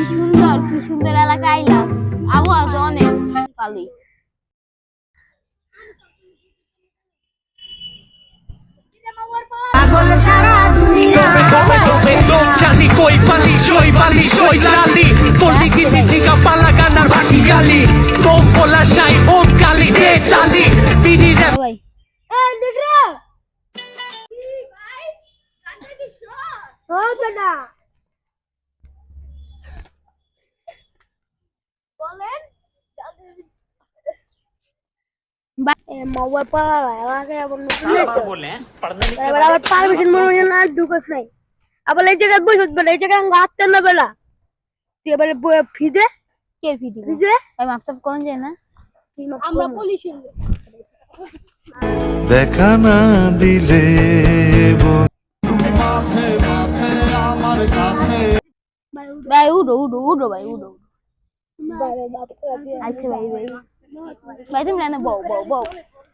কি সুন্দর কি সুন্দর এলাকা আইলাম আবহাওয়া তো অনেক ভালোই cali dettagli Ti dire ভাই মোবাইল পড়া এলাকায় আবার নতুন এবার আবার পারমিশন মনে না ঢুকস নাই আবার এই জায়গায় বসে বেলা এই জায়গায় হাঁটতে না বেলা তুই এবারে ফিদে কে ভিডিও ফিদে ভাই মাপটাপ করেন যায় না আমরা পুলিশ দেখা না দিলে ভাই উঠো উঠো উঠো ভাই উঠো আচ্ছা ভাই ভাই ভাই, তুমি না বউ বউ বউ।